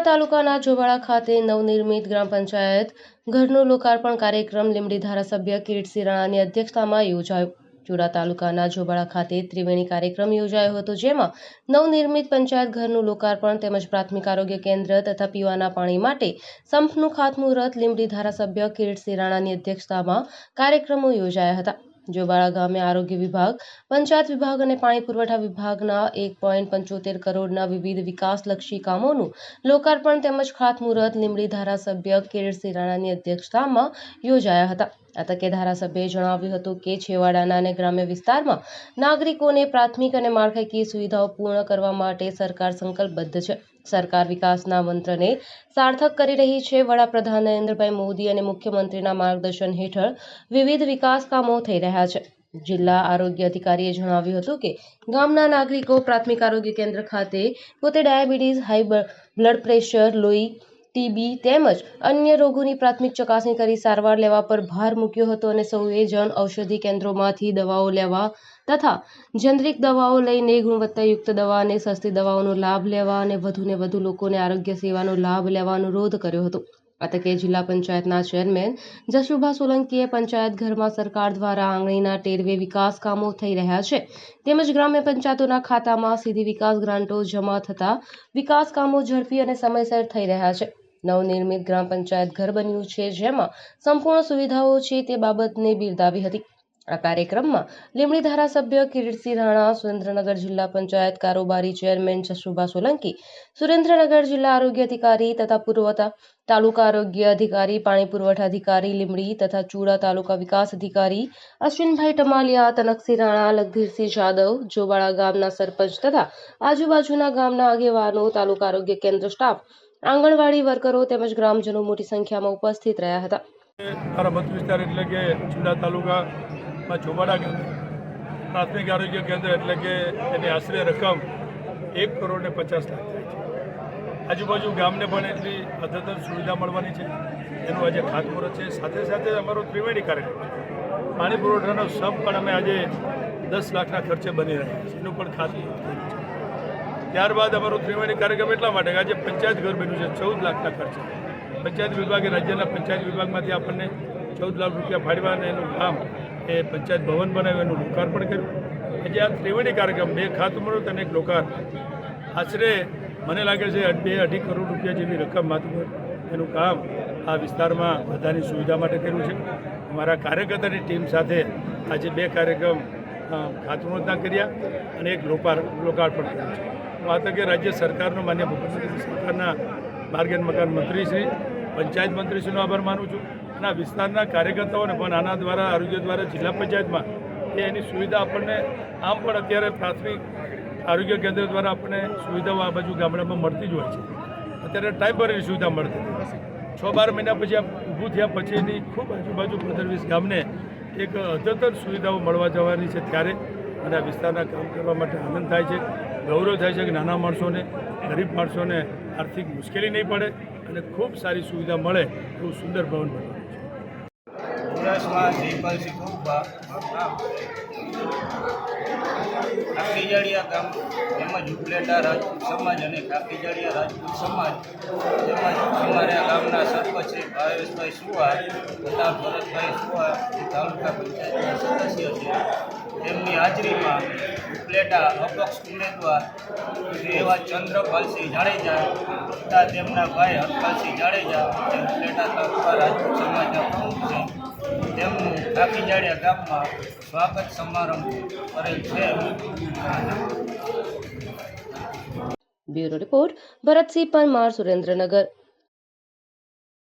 તાલુકાના જોવાળા ખાતે નવનિર્મિત ગ્રામ પંચાયત ઘરનું લોકાર્પણ કાર્યક્રમ લીમડી ધારાસભ્ય કિરીટસિંહ રાણાની અધ્યક્ષતામાં યોજાયો. ચુડા તાલુકાના જોબાળા ખાતે ત્રિવેણી કાર્યક્રમ યોજાયો હતો, જેમાં નવનિર્મિત પંચાયત ઘરનું લોકાર્પણ તેમજ પ્રાથમિક આરોગ્ય કેન્દ્ર તથા પીવાના પાણી માટે સંપનું ખાતમુહૂર્ત લીંબડી ધારાસભ્ય કિરીટસિંહ રાણાની અધ્યક્ષતામાં કાર્યક્રમો યોજાયા હતા. જોબાળા ગામે આરોગ્ય વિભાગ, પંચાયત વિભાગ અને પાણી પુરવઠા વિભાગના એક પોઈન્ટ પંચોતેર કરોડના વિવિધ વિકાસલક્ષી કામોનું લોકાર્પણ તેમજ ખાતમુહૂર્ત લીંબડી ધારાસભ્ય કિરીટસિંહ રાણાની અધ્યક્ષતામાં યોજાયા હતા. આ તકે ધારાસભ્યએ જણાવ્યું હતું કે છેવાડાના અને ગ્રામ્ય વિસ્તારમાં નાગરિકોને પ્રાથમિક અને માળખાકીય સુવિધાઓ પૂર્ણ કરવા માટે સરકાર સંકલ્પબદ્ધ છે. સરકાર વિકાસના મંત્રને સાર્થક કરી રહી છે. વડાપ્રધાન નરેન્દ્રભાઈ મોદી અને મુખ્યમંત્રીના માર્ગદર્શન હેઠળ વિવિધ વિકાસ કામો થઈ રહ્યા છે. જિલ્લા આરોગ્ય અધિકારીએ જણાવ્યું હતું કે ગામના નાગરિકો પ્રાથમિક આરોગ્ય કેન્દ્ર ખાતે પોતે ડાયાબિટીસ, હાઈ બ્લડ પ્રેશર, લોહી ટીબી તેમજ અન્ય રોગોની પ્રાથમિક ચકાસણી કરી સારવાર લેવા પર ભાર મૂક્યો હતો અને સૌએ જન ઔષધિ કેન્દ્રોમાંથી દવાઓ લેવા તથા જેનરિક દવાઓ લઈને ગુણવત્તાયુક્ત દવા અને સસ્તી દવાઓનો લાભ લેવા અને વધુને વધુ લોકોને આરોગ્ય સેવાનો લાભ લેવા અનુરોધ કર્યો હતો. તકે જિલ્લા પંચાયતના ચેરમેન જશુભા સોલંકીએ પંચાયત ઘરમાં સરકાર દ્વારા આંગળીના ટેરવે વિકાસ કામો થઈ રહ્યા છે. તેમજ ગ્રામ્ય પંચાયતોના ખાતામાં સીધી વિકાસ ગ્રાન્ટો જમા થતા વિકાસ કામો ઝડપી અને સમયસર થઈ રહ્યા છે. નવનિર્મિત ગ્રામ પંચાયત ઘર બન્યું છે, જેમાં સંપૂર્ણ સુવિધાઓ છે તે બાબતને બિરદાવી હતી. આ કાર્યક્રમમાં લીમડી ધારાસભ્ય કિરીટસિંહ રાણા, સુરેન્દ્રનગર જિલ્લા પંચાયત કારોબારી ચેરમેન જશુભા સોલંકી, સુરેન્દ્રનગર જિલ્લા આરોગ્ય અધિકારી તથા પુરવઠા તાલુકા આરોગ્ય અધિકારી, પાણી પુરવઠા અધિકારી, લીમડી તથા ચુડા તાલુકા વિકાસ અધિકારી, અશ્વિનભાઈ ટમાલિયા, તનકસિંહ રાણા, લખધીરસિંહ જાદવ જોબાળા ગામના સરપંચ તથા આજુબાજુના ગામના આગેવાનો, તાલુકા આરોગ્ય કેન્દ્ર સ્ટાફ, આંગણવાડી વર્કરો તેમજ ગ્રામજનો મોટી સંખ્યામાં ઉપસ્થિત રહ્યા હતા. વિસ્તાર એટલે કે ચુડા તાલુકામાં ચોબાડા ગામે પ્રાથમિક આરોગ્ય કેન્દ્ર એટલે કે એની આશરે રકમ એક કરોડ ને પચાસ લાખ થાય છે. આજુબાજુ ગામને પણ એટલી અદ્યતન સુવિધા મળવાની છે. એનું આજે ખાતમુહૂર્ત છે. સાથે સાથે અમારો ત્રિવેણી કાર્યક્રમ પાણી પુરવઠાનો સબ પણ અમે આજે દસ લાખના ખર્ચે બની રહ્યા છે એનું પણ ખાતમુહૂર્ત છે. ત્યારબાદ અમારો ત્રિવેણી કાર્યક્રમ એટલા માટે કે આજે પંચાયત ઘર બન્યું છે. ચૌદ લાખના ખર્ચે. પંચાયત વિભાગે રાજ્યના પંચાયત વિભાગમાંથી આપણને ચૌદ લાખ રૂપિયા ફાળવ્યા અને એનું કામ એ પંચાયત ભવન બનાવ્યું, એનું લોકાર્પણ કર્યું. આજે આ ત્રિવેણી કાર્યક્રમ, બે ખાતમુહૂર્ત અને એક લોકાર્પણ આશરે મને લાગે છે બે અઢી કરોડ રૂપિયા જેવી રકમ માથું એનું કામ આ વિસ્તારમાં બધાની સુવિધા માટે કર્યું છે. અમારા કાર્યકર્તાની ટીમ સાથે આજે બે કાર્યક્રમ ખાતમુહૂર્તના કર્યા અને એક લોકાર લોકાર્પણ કર્યું છે. હું આ તકે રાજ્ય સરકારનો માન્ય મુખ્યમંત્રી સરકારના માર્ગ અને મકાન મંત્રીશ્રી પંચાયત મંત્રીશ્રીનો આભાર માનું છું. આ વિસ્તારના કાર્યકર્તાઓને પણ આના દ્વારા, આરોગ્ય દ્વારા જિલ્લા પંચાયતમાં એની સુવિધા આપણને આમ પણ અત્યારે પ્રાથમિક આરોગ્ય કેન્દ્ર દ્વારા આપણને સુવિધાઓ આ બાજુ ગામડામાં મળતી જ હોય છે અત્યારે ટાઈમભરેની સુવિધા મળતી. છ બાર મહિના પછી આ ઊભું થયા પછીની ખૂબ આજુબાજુ પંદર વીસ ગામને એક અદ્યતન સુવિધાઓ મળવા જવાની છે ત્યારે અને આ વિસ્તારના કામ કરવા માટે આનંદ થાય છે, ગૌરવ થાય છે કે નાના માણસોને, ગરીબ માણસોને આર્થિક મુશ્કેલી નહીં પડે અને ખૂબ સારી સુવિધા મળે એવું સુંદર ભવન બનવાનું છે સુરતમાં જયપાલસિંહ કુંભા કાકીજાળિયા ગામ તેમજ ઉપલેટા રાજપૂત સમાજ અને કાકીજાળિયા રાજપૂત સમાજ તેમજ અમારા ગામના સરપંચ શ્રી ભાવેશભાઈ સુવા તથા ભરતભાઈ સુવા જે તાલુકા પંચાયતના સદસ્ય છે. તેમની હાજરીમાં ઉપલેટા અપક્ષ ઉમેદવાર એવા ચંદ્રપાલસિંહ જાડેજા તથા તેમના ભાઈ હરપાલસિંહ જાડેજા ઉપલેટા તાલુકા રાજપૂત સમાજના પ્રમુખ છે. તેમનું કાકીજાડિયા ગામમાં સ્વાગત સમારંભ કરેલ છે. Bureau report Bharatsinh Parmar Surendranagar.